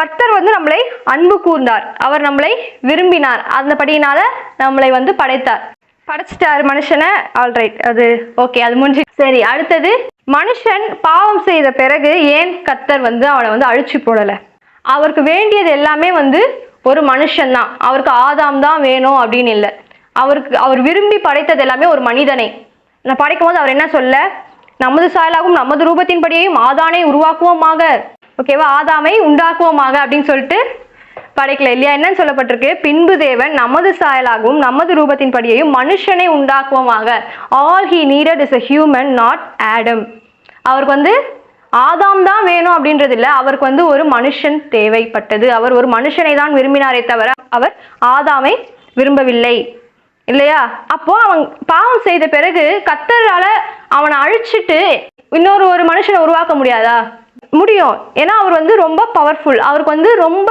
கர்த்தர் வந்து நம்மளை அன்பு கூர்ந்தார். அவர் நம்மளை விரும்பினார். அந்த படியினால நம்மளை வந்து படைத்தார். படைச்சிட்டார் மனுஷனை. ஆல்ரைட் அது ஓகே அது முடிஞ்சு. சரி அடுத்தது மனுஷன் பாவம் செய்த பிறகு ஏன் கத்தர் வந்து அவனை வந்து அழிச்சு போடல? அவருக்கு வேண்டியது எல்லாமே வந்து ஒரு மனுஷன் தான். அவருக்கு ஆதாம் தான் வேணும் அப்படின்னு இல்லை. அவருக்கு அவர் விரும்பி படைத்தது எல்லாமே ஒரு மனிதனை. நான் படைக்கும் போது அவர் என்ன சொல்ல? நமது சாயலாகவும் நமது ரூபத்தின்படியையும் ஆதானை உருவாக்குவோமாக. ஓகேவா? ஆதாமை உண்டாக்குவோமாக அப்படின்னு சொல்லிட்டு படைக்கல இல்லையா? என்னன்னு சொல்லப்பட்டிருக்கு. பின்பு தேவன் நமது சாயலாகவும் நமது ரூபத்தின்படியையும் மனுஷனை உண்டாக்குவோமாக. All he needed is a human not Adam அவருக்கு வந்து ஆதாம் தான் வேணும் அப்படின்றது இல்லை. அவருக்கு வந்து ஒரு மனுஷன் தேவைப்பட்டது. அவர் ஒரு மனுஷனை தான் விரும்பினாரே தவிர அவர் ஆதாமை விரும்பவில்லை. இல்லையா? அப்போ அவன் பாவம் செய்த பிறகு கத்தரால அவனை அழிச்சிட்டு இன்னொரு ஒரு மனுஷனை உருவாக்க முடியாதா? முடியும். ஏன்னா அவர் வந்து ரொம்ப பவர்ஃபுல் அவருக்கு வந்து ரொம்ப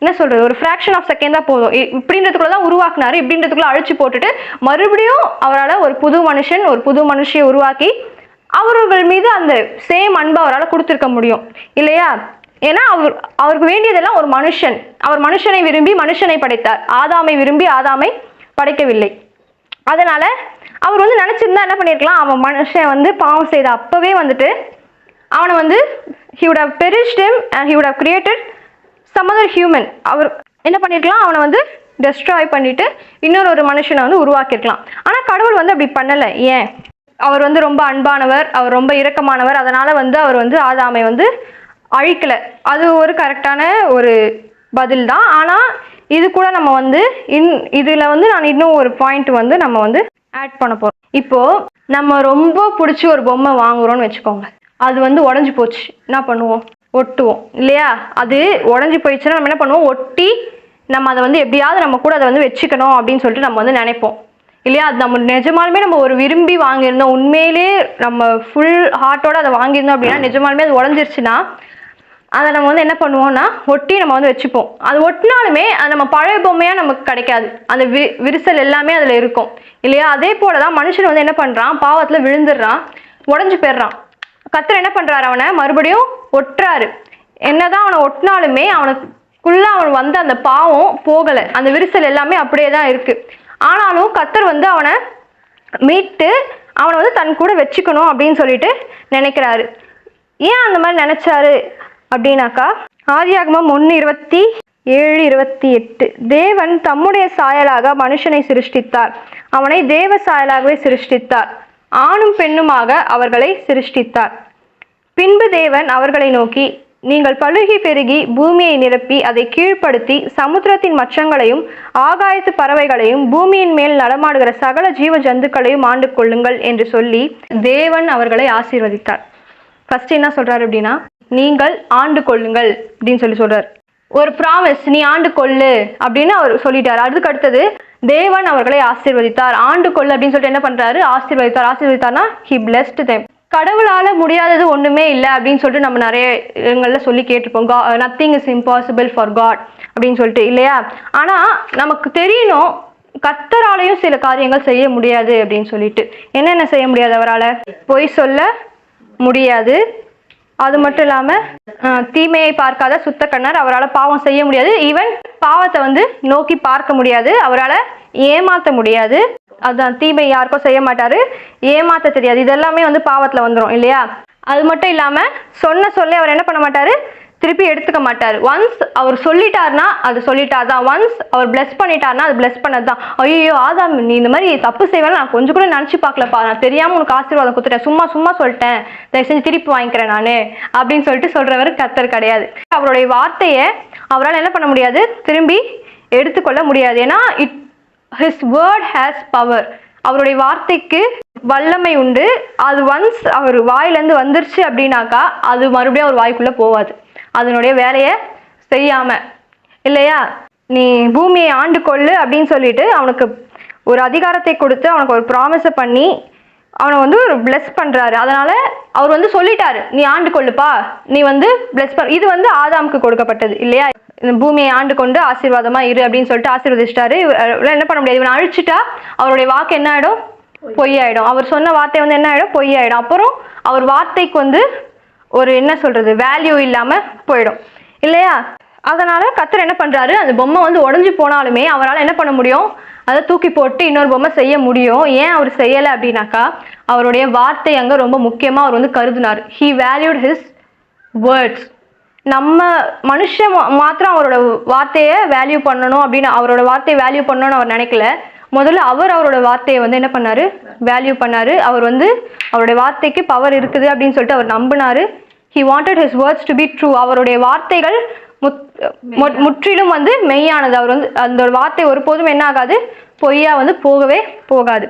என்ன சொல்றது ஒரு ஃப்ராக்ஷன் ஆஃப் செகண்ட் தான் போதும். இப்படின்றதுக்குள்ள தான் உருவாக்குனாரு. இப்படின்றதுக்குள்ள அழிச்சு போட்டுட்டு மறுபடியும் அவரால் ஒரு புது மனுஷன் ஒரு புது மனுஷியை உருவாக்கி அவர்கள் மீது அந்த சேம் அன்பை அவரால் கொடுத்துருக்க முடியும். இல்லையா? ஏன்னா அவர் அவருக்கு வேண்டியதெல்லாம் ஒரு மனுஷன். அவர் மனுஷனை விரும்பி மனுஷனை படைத்தார். ஆதாமை விரும்பி ஆதாமை படைக்கவில்லை. அதனால அவர் வந்து நினைச்சிருந்தா என்ன பண்ணியிருக்கலாம் அவன் மனுஷன் வந்து பாவம் செய்த அப்பவே வந்துட்டு அவனை வந்து he would have perished him and he would have created some other human அவர் என்ன பண்ணியிருக்கலாம் அவனை வந்து டெஸ்ட்ராய் பண்ணிவிட்டு இன்னொரு ஒரு மனுஷனை வந்து உருவாக்கியிருக்கலாம் ஆனால் கடவுள் வந்து அப்படி பண்ணலை. ஏன்? அவர் வந்து ரொம்ப அன்பானவர் அவர் ரொம்ப இரக்கமானவர். அதனால் வந்து அவர் வந்து ஆதாமை வந்து அழிக்கலை. அது ஒரு கரெக்டான ஒரு பதில் தான். ஆனால் இது கூட நம்ம வந்து இன் இதில் வந்து நான் இன்னும் ஒரு பாயிண்ட் வந்து நம்ம வந்து ஆட் பண்ண போகிறோம் இப்போது நம்ம ரொம்ப பிடிச்சி ஒரு பொம்மை வாங்குறோம்னு வச்சுக்கோங்க. அது வந்து உடஞ்சி போச்சு. என்ன பண்ணுவோம்? ஒட்டுவோம். இல்லையா? அது உடஞ்சி போயிடுச்சுன்னா நம்ம என்ன பண்ணுவோம்? ஒட்டி நம்ம அதை வந்து எப்படியாவது நம்ம கூட அதை வந்து வச்சுக்கணும் அப்படின்னு சொல்லிட்டு நம்ம வந்து நினைப்போம். இல்லையா? அது நம்ம நிஜமாலுமே நம்ம ஒரு விரும்பி வாங்கியிருந்தோம். உண்மையிலே நம்ம ஃபுல் ஹார்ட்டோட அதை வாங்கியிருந்தோம் அப்படின்னா நிஜமாலுமே அது உடஞ்சிருச்சுன்னா அதை நம்ம வந்து என்ன பண்ணுவோம்னா ஒட்டி நம்ம வந்து வச்சுப்போம். அது ஒட்டினாலுமே அது நம்ம பழைய பொம்மையாக நமக்கு கிடைக்காது. அந்த வி விரிசல் எல்லாமே அதில் இருக்கும். இல்லையா? அதே போல தான் மனுஷன் வந்து என்ன பண்ணுறான் பாவத்தில் விழுந்துடுறான். உடஞ்சி போயிடுறான். கத்தர் என்ன பண்ணுறாரு அவனை மறுபடியும் ஒட்டுறாரு. என்னதான் அவனை ஒட்டினாலுமே அவனுக்குள்ள அவன் வந்த அந்த பாவம் போகலை. அந்த விரிசல் எல்லாமே அப்படியே தான் இருக்குது ஆனாலும் கத்தர் வந்து அவனை மீட்டு அவனை வந்து தன் கூட வச்சுக்கணும் அப்படின்னு சொல்லிட்டு நினைக்கிறாரு. ஏன் அந்த மாதிரி நினைச்சாரு அப்படின்னாக்கா ஆதியாகமம் ஒன்று இருபத்தி ஏழு இருபத்தி எட்டு. தேவன் தம்முடைய சாயலாக மனுஷனை சிருஷ்டித்தார். அவனை தேவ சாயலாகவே சிருஷ்டித்தார். ஆணும் பெண்ணுமாக அவர்களை சிருஷ்டித்தார். பின்பு தேவன் அவர்களை நோக்கி நீங்கள் பழுகி பெருகி பூமியை நிரப்பி அதை கீழ்ப்படுத்தி சமுத்திரத்தின் மச்சங்களையும் ஆகாயத்து பறவைகளையும் பூமியின் மேல் நடமாடுகிற சகல ஜீவ ஜந்துக்களையும் ஆண்டு கொள்ளுங்கள் என்று சொல்லி தேவன் அவர்களை ஆசீர்வதித்தார். ஃபர்ஸ்ட் என்ன சொல்றாரு அப்படின்னா நீங்கள் ஆண்டு கொள்ளுங்கள் அப்படின்னு சொல்லி சொல்றார். ஒரு ப்ராமிஸ் நீ ஆண்டு கொள்ளு அப்படின்னு அவர் சொல்லிட்டார். அதுக்கு அடுத்தது தேவன் அவர்களை ஆசீர்வதித்தார். ஆண்டு கொள்ளு அப்படின்னு சொல்லிட்டு என்ன பண்றாரு? ஆசீர்வதித்தார். ஆசீர்வதித்தார்னா ஹி blessed தெம் கடவுளால முடியாதது ஒண்ணுமே இல்லை அப்படின்னு சொல்லிட்டு நம்ம நிறைய இடங்கள்ல சொல்லி கேட்டிருப்போம். Nothing is impossible for God அப்படின்னு சொல்லிட்டு இல்லையா? ஆனா நமக்கு தெரியணும் கத்தராலையும் சில காரியங்கள் செய்ய முடியாது அப்படின்னு சொல்லிட்டு. என்னென்ன செய்ய முடியாது அவரால்? பொய் சொல்ல முடியாது. அது மட்டும் இல்லாமல் தீமையை பார்க்காத சுத்த கண்ணர் அவரால் பாவம் செய்ய முடியாது. ஈவன் பாவத்தை வந்து நோக்கி பார்க்க முடியாது. அவரால் ஏமாற்ற முடியாது. அதான் தீமை யாருக்கும் செய்ய மாட்டார். ஏமாற்ற தெரியாது. இதெல்லாமே வந்து பாவத்தில் வந்துடும் இல்லையா? அது மட்டும் இல்லாமல் சொன்ன சொல்லி அவர் என்ன பண்ண மாட்டார்? திருப்பி எடுத்துக்க மாட்டார். ஒன்ஸ் அவர் சொல்லிட்டாருன்னா அது சொல்லிட்டார் தான் ஒன்ஸ் அவர் பிளஸ் பண்ணிட்டாருன்னா அது பிளஸ் பண்ணது தான் ஐயோ ஆதாம் நீ இந்த மாதிரி தப்பு செய்வேன் நான் கொஞ்சம் கூட நினச்சி பார்க்கலப்பா. நான் தெரியாமல் உனக்கு ஆசீர்வாதம் கொடுத்துட்டேன். சும்மா சும்மா சொல்லிட்டேன். தயவு செஞ்சு திருப்பி வாங்கிக்கிறேன் நான். அப்படின்னு சொல்லிட்டு சொல்கிறவர் கத்தர் கிடையாது. அவருடைய வார்த்தையை அவரால் என்ன பண்ண முடியாது? திரும்பி எடுத்துக்கொள்ள முடியாது. ஏன்னா it his word has power அவருடைய வார்த்தைக்கு வல்லமை உண்டு. அது ஒன்ஸ் அவர் வாயிலேருந்து வந்துருச்சு அப்படின்னாக்கா அது மறுபடியும் அவர் வாய்க்குள்ளே போகாது அதனுடைய வேலையை செய்யாம இல்லையா? நீ பூமியை ஆண்டு கொள்ளு அப்படின்னு சொல்லிட்டு அவனுக்கு ஒரு அதிகாரத்தை கொடுத்து அவனுக்கு ஒரு ப்ராமிஸை பண்ணி அவனை வந்து ஒரு bless பண்ணுறாரு அதனால் அவர் வந்து சொல்லிட்டாரு நீ ஆண்டு கொள்ளுப்பா. நீ வந்து bless பண்ண இது வந்து ஆதாமுக்கு கொடுக்கப்பட்டது இல்லையா? இந்த பூமியை ஆண்டு கொண்டு ஆசீர்வாதமாக இரு அப்படின்னு சொல்லிட்டு ஆசீர்வதிச்சிட்டாரு. இவர் என்ன பண்ண முடியாது? இவனை அழிச்சிட்டா அவருடைய வாக்கு என்ன ஆகிடும் பொய்யாயிடும். அவர் சொன்ன வார்த்தை வந்து என்ன ஆகிடும் பொய்யாயிடும். அப்புறம் அவர் வார்த்தைக்கு வந்து ஒரு என்ன சொல்கிறது வேல்யூ இல்லாமல் போயிடும். இல்லையா? அதனால் கத்தர் என்ன பண்ணுறாரு அந்த பொம்மை வந்து உடஞ்சி போனாலுமே அவரால் என்ன பண்ண முடியும்? அதை தூக்கி போட்டு இன்னொரு பொம்மை செய்ய முடியும். ஏன் அவர் செய்யலை அப்படின்னாக்கா அவருடைய வார்த்தை அங்கே ரொம்ப முக்கியமாக அவர் வந்து கருதினார். ஹீ வேல்யூட் ஹிஸ் வேர்ட்ஸ் நம்ம மனுஷன் மாத்திரம் அவரோட வார்த்தையை வேல்யூ பண்ணணும் அப்படின்னு அவரோட வார்த்தையை வேல்யூ பண்ணணும்னு அவர் நினைக்கல. முதல்ல அவர் அவரோட வார்த்தையை வந்து என்ன பண்ணாரு? வேல்யூ பண்ணாரு. அவர் வந்து அவருடைய வார்த்தைக்கு பவர் இருக்குது அப்படின்னு சொல்லிட்டு அவர் நம்பினாரு. He wanted his words to be true அவருடைய வார்த்தைகள் முற்றிலும் வந்து மெய்யானது. அவர் வந்து அந்த வார்த்தை ஒருபோதும் என்ன ஆகாது? பொய்யா வந்து போகவே போகாது.